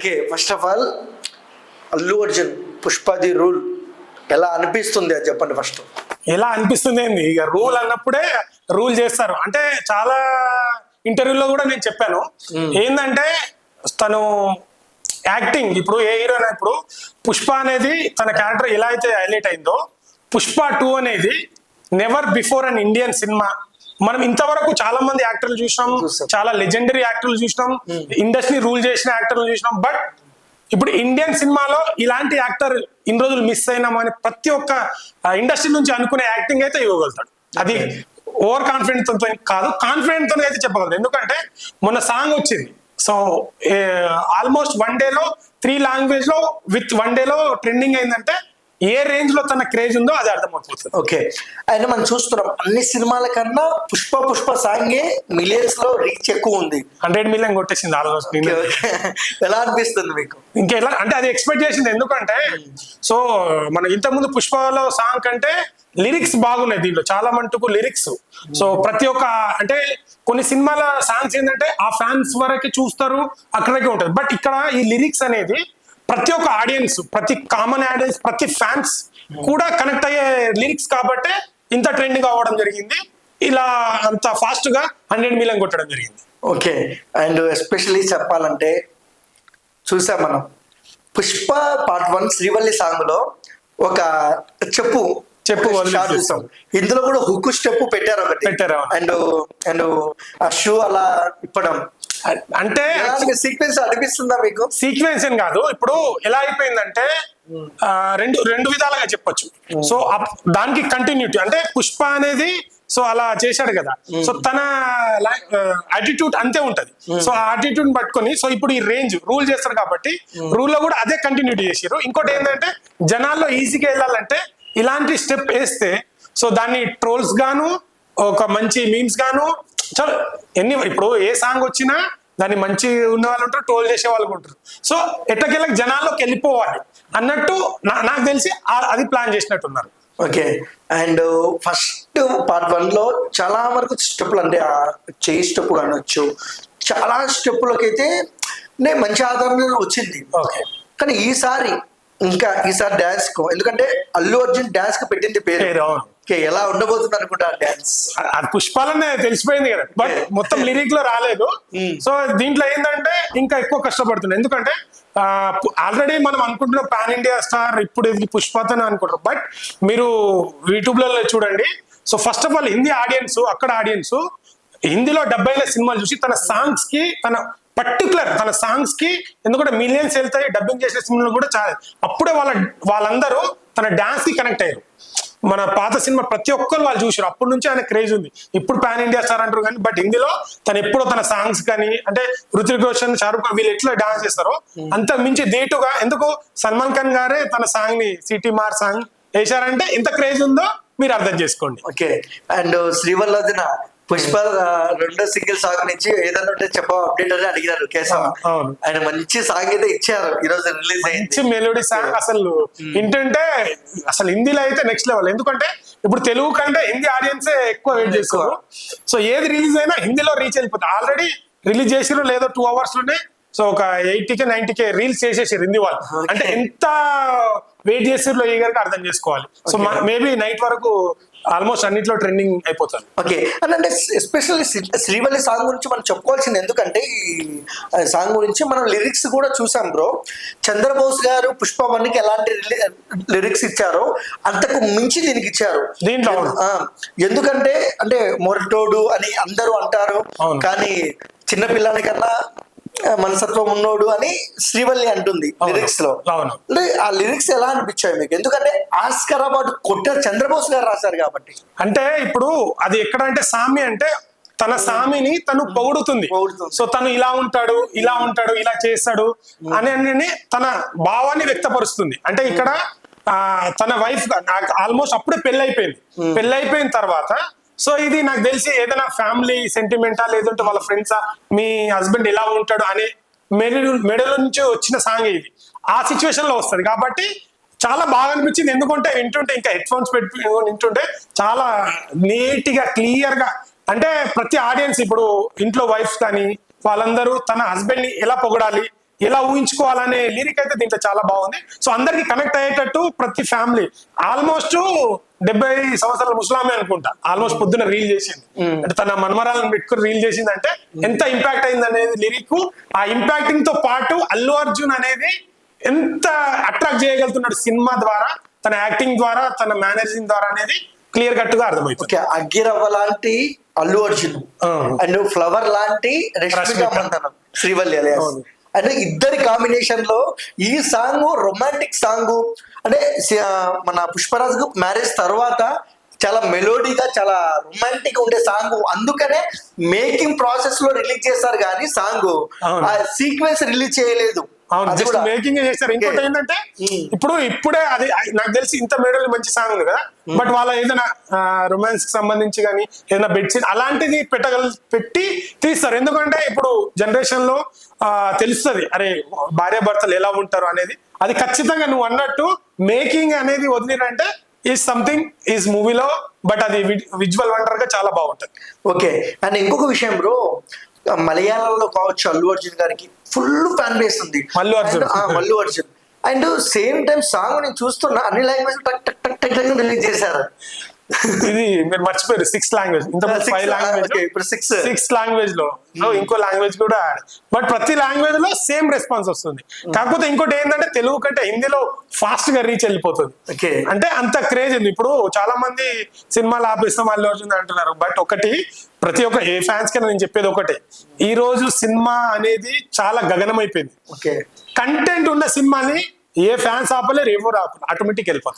Okay first of all Allu Arjun పుష్పది rule ఎలా అనిపిస్తుంది అది చెప్పండి ఫస్ట్ ఎలా అనిపిస్తుంది ఏంది? ఇక రూల్ అన్నప్పుడే రూల్ చేస్తారు. అంటే చాలా ఇంటర్వ్యూలో కూడా నేను చెప్పాను. ఏంటంటే తను యాక్టింగ్ ఇప్పుడు ఏ హీరో ఇప్పుడు పుష్ప అనేది తన క్యారెక్టర్ ఎలా అయితే హైలైట్ అయిందో పుష్ప టూ అనేది never before an Indian cinema మనం ఇంతవరకు చాలా మంది యాక్టర్లు చూసినాం చూసాం. చాలా లెజెండరీ యాక్టర్లు చూసినాం ఇండస్ట్రీ రూల్ చేసిన యాక్టర్లు చూసినాం బట్ ఇప్పుడు ఇండియన్ సినిమాలో ఇలాంటి యాక్టర్ ఇన్ని రోజులు మిస్ అయినామని ప్రతి ఒక్క ఇండస్ట్రీ నుంచి అనుకునే యాక్టింగ్ అయితే ఇవ్వగలుగుతాడు. అది ఓవర్ కాన్ఫిడెన్స్తో కాదు కాన్ఫిడెంట్తో అయితే చెప్పగలదు ఎందుకంటే మొన్న సాంగ్ వచ్చింది. సో ఆల్మోస్ట్ వన్ డేలో త్రీ లాంగ్వేజ్లో విత్ వన్ డేలో ట్రెండింగ్ అయిందంటే ఏ రేంజ్లో తన క్రేజ్ ఉందో అది అర్థమైపోతుంది ఓకే. అయినా మనం చూస్తున్నాం అన్ని సినిమాల కన్నా పుష్ప పుష్ప సాంగే మిలియన్స్లో రీచ్ ఎక్కువ ఉంది. హండ్రెడ్ మిలియన్ కొట్టేసింది ఆల్మోస్ట్. ఎలా అనిపిస్తుంది మీకు? ఇంకా ఎలా అంటే అది ఎక్స్పెక్ట్ చేసింది ఎందుకంటే సో మన ఇంతకుముందు పుష్పలో సాంగ్ కంటే లిరిక్స్ బాగున్నాయి దీంట్లో చాలా మటుకు లిరిక్స్ సో ప్రతి ఒక్క అంటే కొన్ని సినిమాల సాంగ్స్ ఏంటంటే ఆ ఫ్యాన్స్ వరకే చూస్తారు అక్కడికే ఉంటుంది బట్ ఇక్కడ ఈ లిరిక్స్ అనేది ప్రతి ఒక్క ఆడియన్స్ ప్రతి కామన్ ఆడియన్స్ ప్రతి ఫ్యాన్స్ కూడా కనెక్ట్ అయ్యే లిరిక్స్ కాబట్టే ఇంత ట్రెండింగ్ అవ్వడం జరిగింది. ఇలా అంత ఫాస్ట్గా హండ్రెడ్ మిలియన్ కొట్టడం జరిగింది. ఓకే అండ్ ఎస్పెషల్లీ చెప్పాలంటే చూసాం మనం పుష్ప పార్ట్ వన్ శ్రీవల్లి సాంగ్లో ఒక చెప్పు చెప్పు చూసాం ఇందులో కూడా హుక్కు స్టెప్ పెట్టారు ఒకటి. పెట్టారు. అండ్ అండ్ ఆ షూ అలా ఇప్పడం. అంటే సీక్వెన్స్ అనిపిస్తుందా మీకు? సీక్వెన్స్ అని కాదు. ఇప్పుడు ఎలా అయిపోయిందంటే రెండు రెండు విధాలుగా చెప్పొచ్చు. సో దానికి కంటిన్యూటీ అంటే పుష్ప అనేది సో అలా చేశాడు కదా. సో తన యాటిట్యూడ్ అంతే ఉంటది. సో ఆ యాటిట్యూడ్ పట్టుకొని సో ఇప్పుడు ఈ రేంజ్ రూల్ చేస్తారు కాబట్టి రూల్లో కూడా అదే కంటిన్యూటీ చేసారు ఇంకోటి ఏంటంటే జనాల్లో ఈజీగా వెళ్ళాలంటే ఇలాంటి స్టెప్ వేస్తే సో దాన్ని ట్రోల్స్ గాను ఒక మంచి మీమ్స్ గాను చలో ఎన్ని ఇప్పుడు ఏ సాంగ్ వచ్చినా దాన్ని మంచి ఉన్న వాళ్ళు ఉంటారు ట్రోల్ చేసే వాళ్ళు ఉంటారు. సో ఎట్టకెళ్ళకి జనాల్లోకి వెళ్ళిపోవాలి అన్నట్టు నా- నాకు తెలిసి అది ప్లాన్ చేసినట్టున్నారు. ఓకే. అండ్ ఫస్ట్ పార్ట్ వన్లో చాలా వరకు స్టెప్లు అంటే చేయి స్టెప్ కానొచ్చు చాలా స్టెప్పులకి అయితే నే మంచి ఆదరణ వచ్చింది. ఓకే. కానీ ఈసారి ఇంకా ఈసారి డాన్స్కు ఎందుకంటే అల్లు అర్జున్ డాన్స్కు పెట్టింది పేరు. పేరు, అవును. ఎలా ఉండబోతుంది అనుకుంటా? డాన్స్ అది పుష్పాలనే తెలిసిపోయింది కదా. బట్. మొత్తం లిరిక్లో రాలేదు. Hmm. సో దీంట్లో ఏంటంటే ఇంకా ఎక్కువ కష్టపడుతుంది ఎందుకంటే ఆల్రెడీ మనం అనుకుంటున్న పాన్ ఇండియా స్టార్ ఇప్పుడు ఇది పుష్పతని అనుకుంటారు బట్ మీరు యూట్యూబ్లలో చూడండి. So first of all Hindi audience అక్కడ ఆడియన్స్ హిందీలో డెబ్బైల సినిమాలు చూసి తన సాంగ్స్కి తన పర్టికులర్ తన సాంగ్స్కి ఎందుకంటే మిలియన్స్ వెళ్తాయి డబ్బింగ్ చేసే సినిమాలు కూడా చాలా. అప్పుడే వాళ్ళ వాళ్ళందరూ తన డాన్స్కి కనెక్ట్ అయ్యారు. మన పాత సినిమా ప్రతి ఒక్కరు వాళ్ళు చూసారు అప్పటి నుంచి ఆయన క్రేజ్ ఉంది. ఇప్పుడు పాన్ ఇండియా స్టార్ అంటారు కానీ బట్ హిందీలో తను ఎప్పుడో తన సాంగ్స్ కానీ అంటే రుతిక్ రోషన్ షారుఖ్ ఖాన్ వీళ్ళు ఎట్లా డాన్స్ చేస్తారో అంత మించి ధీటుగా ఎందుకు సల్మాన్ ఖాన్ గారే తన సాంగ్ని సిటీ మార్ సాంగ్ వేశారంటే ఎంత క్రేజ్ ఉందో మీరు అర్థం చేసుకోండి. ఓకే. అండ్ శ్రీవల్లదిన పుష్ప రెండో సింగిల్ సాంగ్ నుంచి ఏదైనా ఉంటే చెప్ప అప్డేట్ అని అడిగినారు కేశవ. ఆయన మంచి సాంగ్ అయితే ఇచ్చారు ఈ రోజు రిలీజ్ మంచి మెలోడీ సాంగ్ అసలు. వింటుంటే అసలు హిందీలో అయితే నెక్స్ట్ లెవెల్ ఎందుకంటే ఇప్పుడు తెలుగు కంటే హిందీ ఆడియన్స్ ఎక్కువ వెయిట్ చేస్తారు. సో ఏది రిలీజ్ అయినా హిందీలో రీచ్ వెళ్ళిపోతుంది ఆల్రెడీ రిలీజ్ చేసిరో లేదో టూ అవర్స్లోనే సో ఒక eighty K ninety K reels చేసేసారు హిందీ వాళ్ళు. అంటే ఎంత వెయిట్ చేసిరో ఈ గారికి అర్థం చేసుకోవాలి. సో. మేబీ నైట్ వరకు ఆల్మోస్ట్ అన్నిట్లో ట్రెండింగ్ అయిపోతుంది. ఓకే. అని అంటే ఎస్పెషల్లీ శ్రీవల్లి సాంగ్ గురించి మనం చెప్పుకోవాల్సింది ఎందుకంటే ఈ సాంగ్ గురించి మనం లిరిక్స్ కూడా చూసాం బ్రో. చంద్రబోస్ గారు పుష్ప వన్కి ఎలాంటి లిరిక్స్ ఇచ్చారో అంతకు మించి దీనికి ఇచ్చారు. దీంట్లో ఎందుకంటే అంటే మొరటోడు అని అందరూ అంటారు. కానీ చిన్న పిల్లానికన్నా ఆ, మనసత్వం ఉన్నోడు అని శ్రీవల్లి అంటుంది. లిరిక్స్లో. అంటే ఆ లిరిక్స్ ఎలా అనిపించాయి మీకు? ఎందుకంటే ఆస్కర్ అవార్డు కొట్టారు చంద్రబోస్ గారు రాశారు కాబట్టి. అంటే ఇప్పుడు అది ఎక్కడ అంటే సామి అంటే తన సామిని తను పొగుడుతుంది. సో తను ఇలా ఉంటాడు ఇలా ఉంటాడు ఇలా చేస్తాడు అని తన భావాన్ని వ్యక్తపరుస్తుంది. అంటే ఇక్కడ ఆ, తన వైఫ్ ఆల్మోస్ట్ అప్పుడే పెళ్ళి అయిపోయిన తర్వాత సో ఇది నాకు తెలిసి ఏదైనా ఫ్యామిలీ సెంటిమెంటా లేదంటే వాళ్ళ ఫ్రెండ్సా మీ హస్బెండ్ ఎలా ఉంటాడు అనే మెడలు మెడల నుంచి వచ్చిన సాంగ్ ఇది. ఆ సిచ్యువేషన్లో వస్తుంది. కాబట్టి చాలా బాగా అనిపించింది. ఎందుకంటే వింటుంటే ఇంకా హెడ్ ఫోన్స్ పెట్టి వింటుంటే చాలా నీట్గా క్లియర్గా అంటే ప్రతి ఆడియన్స్ ఇప్పుడు ఇంట్లో వైఫ్ కానీ వాళ్ళందరూ తన హస్బెండ్ని ఎలా పొగడాలి ఎలా ఊహించుకోవాలనే లిరిక్ అయితే దీంట్లో చాలా బాగుంది. సో అందరికి కనెక్ట్ అయ్యేటట్టు ప్రతి ఫ్యామిలీ ఆల్మోస్ట్ డెబ్బై సంవత్సరాల ముస్లామే అనుకుంటా. ఆల్మోస్ట్ పొద్దున రీల్ చేసింది. అంటే తన మన్మరాలను పెట్టుకుని రీల్ చేసింది అంటే ఎంత ఇంపాక్ట్ అయింది అనేది లిరిక్ ఆ ఇంపాక్టింగ్తో పాటు అల్లు అర్జున్ అనేది ఎంత అట్రాక్ట్ చేయగలుగుతున్నాడు సినిమా ద్వారా తన యాక్టింగ్ ద్వారా తన మేనేజింగ్ ద్వారా అనేది క్లియర్ కట్గా అర్థమవుతుంది. ఓకే అగ్గిరవ్వ లాంటి అల్లు అర్జున్. అండ్ ఫ్లవర్ లాంటి శ్రీవల్లి. అంటే ఇద్దరి కాంబినేషన్లో ఈ సాంగ్ రొమాంటిక్ సాంగ్ అంటే మన పుష్పరాజ్ మ్యారేజ్ తర్వాత చాలా మెలోడీగా చాలా రొమాంటిక్ ఉండే సాంగ్. అందుకనే మేకింగ్ ప్రాసెస్లో రిలీజ్ చేస్తారు కానీ సాంగ్. ఆ సీక్వెన్స్ రిలీజ్ చేయలేదు. మేకింగ్ చేస్తారు. ఇంకోటి. ఏంటంటే. ఇప్పుడు ఇప్పుడే అది నాకు తెలిసి ఇంత మేడల్ మంచి సాంగ్ ఉంది కదా. బట్ వాళ్ళ ఏదైనా రొమాన్స్కి సంబంధించి కానీ ఏదైనా బెడ్షీట్ అలాంటిది పెట్టగల పెట్టి తీస్తారు. ఎందుకంటే ఇప్పుడు జనరేషన్లో ఆ, తెలుస్తుంది. అరే భార్య భర్తలు ఎలా ఉంటారు అనేది. అది ఖచ్చితంగా నువ్వు అన్నట్టు మేకింగ్ అనేది వదిలిరంటే ఈజ్ సంథింగ్ ఈజ్ మూవీలో బట్ అది విజువల్ వండర్గా చాలా బాగుంటుంది ఓకే అండ్ ఇంకొక విషయం బ్రో మలయాళంలో కావచ్చు అల్లు అర్జున్ గారికి ఫుల్ ఫ్యాన్ బేస్ ఉంది Mallu Arjun. Mallu Arjun and same time song నేను చూస్తున్నా అన్ని లాంగ్వేజ్ టక్ టక్ టక్ టక్ రిలీజ్ చేశారు ఇది మీరు మర్చిపోయారు సిక్స్ లాంగ్వేజ్ ఇంత ఫైవ్ లాంగ్వేజ్ ఇప్పుడు six. సిక్స్ లాంగ్వేజ్లో. సో ఇంకో లాంగ్వేజ్ కూడా బట్ ప్రతి లాంగ్వేజ్లో సేమ్ రెస్పాన్స్ వస్తుంది. కాకపోతే ఇంకోటి ఏంటంటే తెలుగు కంటే హిందీలో ఫాస్ట్గా రీచ్ వెళ్ళిపోతుంది. అంటే అంత క్రేజ్ ఉంది ఇప్పుడు చాలా మంది సినిమాలు ఆపేస్తాం అల్లు అర్జున్ అంటున్నారు. బట్ ఒకటి ప్రతి ఒక్క ఏ ఫ్యాన్స్ కన్నా నేను చెప్పేది ఒకటే. ఈ రోజు సినిమా అనేది చాలా గగనమైపోయింది. ఓకే కంటెంట్ ఉన్న సినిమాని ఏ ఫ్యాన్స్ ఆపలేరు ఎవరు ఆపలేరు. ఆటోమేటిక్ వెళ్ళిపోతారు.